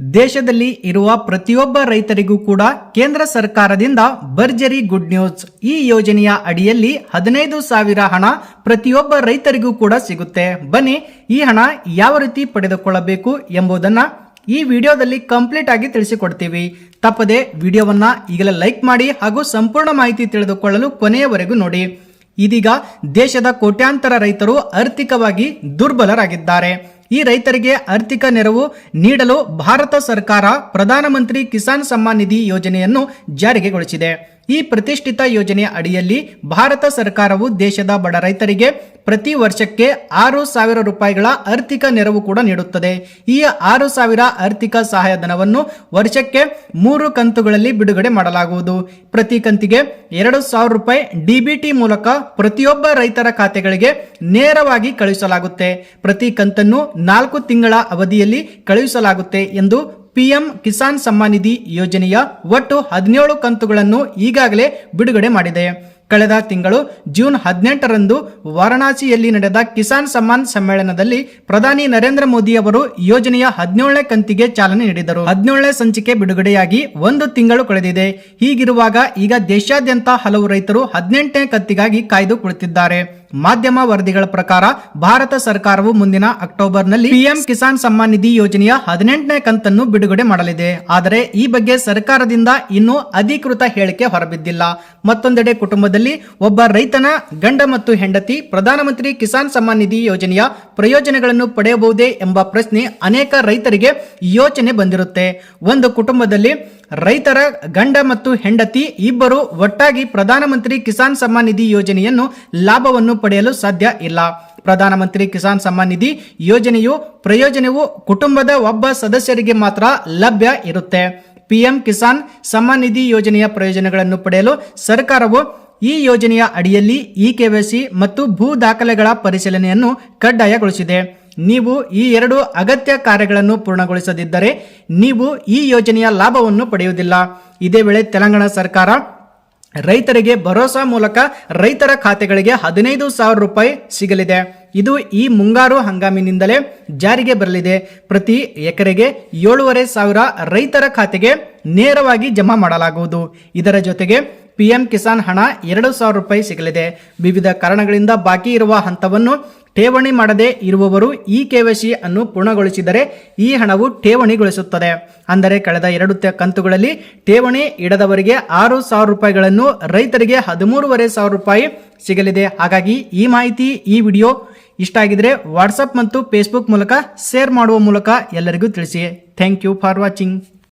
ದೇಶದಲ್ಲಿ ಇರುವ ಪ್ರತಿಯೊಬ್ಬ ರೈತರಿಗೂ ಕೂಡ ಕೇಂದ್ರ ಸರ್ಕಾರದಿಂದ ಭರ್ಜರಿ ಗುಡ್ ನ್ಯೂಸ್. ಈ ಯೋಜನೆಯ ಅಡಿಯಲ್ಲಿ ಹದಿನೈದು ಸಾವಿರ ಹಣ ಪ್ರತಿಯೊಬ್ಬ ರೈತರಿಗೂ ಕೂಡ ಸಿಗುತ್ತೆ. ಬನ್ನಿ, ಈ ಹಣ ಯಾವ ರೀತಿ ಪಡೆದುಕೊಳ್ಳಬೇಕು ಎಂಬುದನ್ನ ಈ ವಿಡಿಯೋದಲ್ಲಿ ಕಂಪ್ಲೀಟ್ ಆಗಿ ತಿಳಿಸಿಕೊಡ್ತೀವಿ. ತಪ್ಪದೆ ವಿಡಿಯೋವನ್ನ ಈಗಲೇ ಲೈಕ್ ಮಾಡಿ ಹಾಗೂ ಸಂಪೂರ್ಣ ಮಾಹಿತಿ ತಿಳಿದುಕೊಳ್ಳಲು ಕೊನೆಯವರೆಗೂ ನೋಡಿ. ಇದೀಗ ದೇಶದ ಕೋಟ್ಯಾಂತರ ರೈತರು ಆರ್ಥಿಕವಾಗಿ ದುರ್ಬಲರಾಗಿದ್ದಾರೆ. ಈ ರೈತರಿಗೆ ಆರ್ಥಿಕ ನೆರವು ನೀಡಲು ಭಾರತ ಸರ್ಕಾರ ಪ್ರಧಾನಮಂತ್ರಿ ಕಿಸಾನ್ ಸಮ್ಮಾನ್ ನಿಧಿ ಯೋಜನೆಯನ್ನು ಜಾರಿಗೆಗೊಳಿಸಿದೆ ಈ ಪ್ರತಿಷ್ಠಿತ ಯೋಜನೆಯ ಅಡಿಯಲ್ಲಿ ಭಾರತ ಸರ್ಕಾರವು ದೇಶದ ಬಡ ರೈತರಿಗೆ ಪ್ರತಿ ವರ್ಷಕ್ಕೆ ಆರು ಸಾವಿರ ರೂಪಾಯಿಗಳ ಆರ್ಥಿಕ ನೆರವು ಕೂಡ ನೀಡುತ್ತದೆ. ಈ ಆರು ಸಾವಿರ ಆರ್ಥಿಕ ಸಹಾಯಧನವನ್ನು ವರ್ಷಕ್ಕೆ ಮೂರು ಕಂತುಗಳಲ್ಲಿ ಬಿಡುಗಡೆ ಮಾಡಲಾಗುವುದು. ಪ್ರತಿ ಕಂತಿಗೆ ಎರಡು ಸಾವಿರ ರೂಪಾಯಿ ಡಿಬಿಟಿ ಮೂಲಕ ಪ್ರತಿಯೊಬ್ಬ ರೈತರ ಖಾತೆಗಳಿಗೆ ನೇರವಾಗಿ ಕಳುಹಿಸಲಾಗುತ್ತೆ. ಪ್ರತಿ ಕಂತನ್ನು ನಾಲ್ಕು ತಿಂಗಳ ಅವಧಿಯಲ್ಲಿ ಕಳುಹಿಸಲಾಗುತ್ತೆ ಎಂದು ಪಿಎಂ ಕಿಸಾನ್ ಸಮ್ಮಾನ್ ನಿಧಿ ಯೋಜನೆಯ ಒಟ್ಟು ಹದಿನೇಳು ಕಂತುಗಳನ್ನು ಈಗಾಗಲೇ ಬಿಡುಗಡೆ ಮಾಡಿದೆ. ಕಳೆದ ತಿಂಗಳು ಜೂನ್ ಹದಿನೆಂಟರಂದು ವಾರಣಾಸಿಯಲ್ಲಿ ನಡೆದ ಕಿಸಾನ್ ಸಮ್ಮಾನ್ ಸಮ್ಮೇಳನದಲ್ಲಿ ಪ್ರಧಾನಿ ನರೇಂದ್ರ ಮೋದಿ ಅವರು ಯೋಜನೆಯ ಹದಿನೇಳನೇ ಕಂತಿಗೆ ಚಾಲನೆ ನೀಡಿದರು. ಹದಿನೇಳನೇ ಸಂಚಿಕೆ ಬಿಡುಗಡೆಯಾಗಿ ಒಂದು ತಿಂಗಳು ಕಳೆದಿದೆ. ಹೀಗಿರುವಾಗ ಈಗ ದೇಶಾದ್ಯಂತ ಹಲವು ರೈತರು ಹದಿನೆಂಟನೇ ಕಂತಿಗಾಗಿ ಕಾಯ್ದು ಕುಳಿತಿದ್ದಾರೆ. ಮಾಧ್ಯಮ ವರದಿಗಳ ಪ್ರಕಾರ ಭಾರತ ಸರ್ಕಾರವು ಮುಂದಿನ ಅಕ್ಟೋಬರ್ನಲ್ಲಿ ಪಿಎಂ ಕಿಸಾನ್ ಸಮ್ಮಾನ್ ನಿಧಿ ಯೋಜನೆಯ ಹದಿನೆಂಟನೇ ಕಂತನ್ನು ಬಿಡುಗಡೆ ಮಾಡಲಿದೆ. ಆದರೆ ಈ ಬಗ್ಗೆ ಸರ್ಕಾರದಿಂದ ಇನ್ನೂ ಅಧಿಕೃತ ಹೇಳಿಕೆ ಹೊರಬಿದ್ದಿಲ್ಲ. ಮತ್ತೊಂದೆಡೆ ಕುಟುಂಬದಲ್ಲಿ ಒಬ್ಬ ರೈತನ ಗಂಡ ಮತ್ತು ಹೆಂಡತಿ ಪ್ರಧಾನಮಂತ್ರಿ ಕಿಸಾನ್ ಸಮ್ಮಾನ್ ನಿಧಿ ಯೋಜನೆಯ ಪ್ರಯೋಜನಗಳನ್ನು ಪಡೆಯಬಹುದೇ ಎಂಬ ಪ್ರಶ್ನೆ ಅನೇಕ ರೈತರಿಗೆ ಯೋಚನೆ ಬಂದಿರುತ್ತೆ. ಒಂದು ಕುಟುಂಬದಲ್ಲಿ ರೈತರ ಗಂಡ ಮತ್ತು ಹೆಂಡತಿ ಇಬ್ಬರು ಒಟ್ಟಾಗಿ ಪ್ರಧಾನಮಂತ್ರಿ ಕಿಸಾನ್ ಸಮ್ಮಾನ್ ನಿಧಿ ಯೋಜನೆಯನ್ನು ಲಾಭವನ್ನು ಪಡೆಯಲು ಸಾಧ್ಯ ಇಲ್ಲ. ಪ್ರಧಾನಮಂತ್ರಿ ಕಿಸಾನ್ ಸಮ್ಮಾನ್ ನಿಧಿ ಯೋಜನೆಯು ಪ್ರಯೋಜನವು ಕುಟುಂಬದ ಒಬ್ಬ ಸದಸ್ಯರಿಗೆ ಮಾತ್ರ ಲಭ್ಯ ಇರುತ್ತೆ. ಪಿಎಂ ಕಿಸಾನ್ ಸಮ್ಮಾನ್ ನಿಧಿ ಯೋಜನೆಯ ಪ್ರಯೋಜನಗಳನ್ನು ಪಡೆಯಲು ಸರ್ಕಾರವು ಈ ಯೋಜನೆಯ ಅಡಿಯಲ್ಲಿ ಇ ಕೆವೈಸಿ ಮತ್ತು ಭೂ ದಾಖಲೆಗಳ ಪರಿಶೀಲನೆಯನ್ನು ಕಡ್ಡಾಯಗೊಳಿಸಿದೆ. ನೀವು ಈ ಎರಡು ಅಗತ್ಯ ಕಾರ್ಯಗಳನ್ನು ಪೂರ್ಣಗೊಳಿಸದಿದ್ದರೆ ನೀವು ಈ ಯೋಜನೆಯ ಲಾಭವನ್ನು ಪಡೆಯುವುದಿಲ್ಲ. ಇದೇ ವೇಳೆ ತೆಲಂಗಾಣ ಸರ್ಕಾರ ರೈತರಿಗೆ ಭರೋಸಾ ಮೂಲಕ ರೈತರ ಖಾತೆಗಳಿಗೆ ಹದಿನೈದು ಸಾವಿರ ರೂಪಾಯಿ ಸಿಗಲಿದೆ. ಇದು ಈ ಮುಂಗಾರು ಹಂಗಾಮಿನಿಂದಲೇ ಜಾರಿಗೆ ಬರಲಿದೆ. ಪ್ರತಿ ಎಕರೆಗೆ ಏಳುವರೆ ಸಾವಿರ ರೈತರ ಖಾತೆಗೆ ನೇರವಾಗಿ ಜಮಾ ಮಾಡಲಾಗುವುದು. ಇದರ ಜೊತೆಗೆ ಪಿಎಂ ಕಿಸಾನ್ ಹಣ ಎರಡು ಸಾವಿರ ರೂಪಾಯಿ ಸಿಗಲಿದೆ. ವಿವಿಧ ಕಾರಣಗಳಿಂದ ಬಾಕಿ ಇರುವ ಹಂತವನ್ನು ಠೇವಣಿ ಮಾಡದೇ ಇರುವವರು ಈ ಕೆವೈಸಿ ಅನ್ನು ಪೂರ್ಣಗೊಳಿಸಿದರೆ ಈ ಹಣವು ಠೇವಣಿಗೊಳಿಸುತ್ತದೆ. ಅಂದರೆ ಕಳೆದ ಎರಡು ಕಂತುಗಳಲ್ಲಿ ಠೇವಣಿ ಇಡದವರಿಗೆ ಆರು ಸಾವಿರ ರೂಪಾಯಿಗಳನ್ನು, ರೈತರಿಗೆ ಹದಿಮೂರುವರೆ ಸಾವಿರ ರೂಪಾಯಿ ಸಿಗಲಿದೆ. ಹಾಗಾಗಿ ಈ ಮಾಹಿತಿ, ಈ ವಿಡಿಯೋ ಇಷ್ಟ ಆಗಿದ್ರೆ ವಾಟ್ಸಪ್ ಮತ್ತು ಫೇಸ್ಬುಕ್ ಮೂಲಕ ಶೇರ್ ಮಾಡುವ ಮೂಲಕ ಎಲ್ಲರಿಗೂ ತಿಳಿಸಿ. Thank you for watching.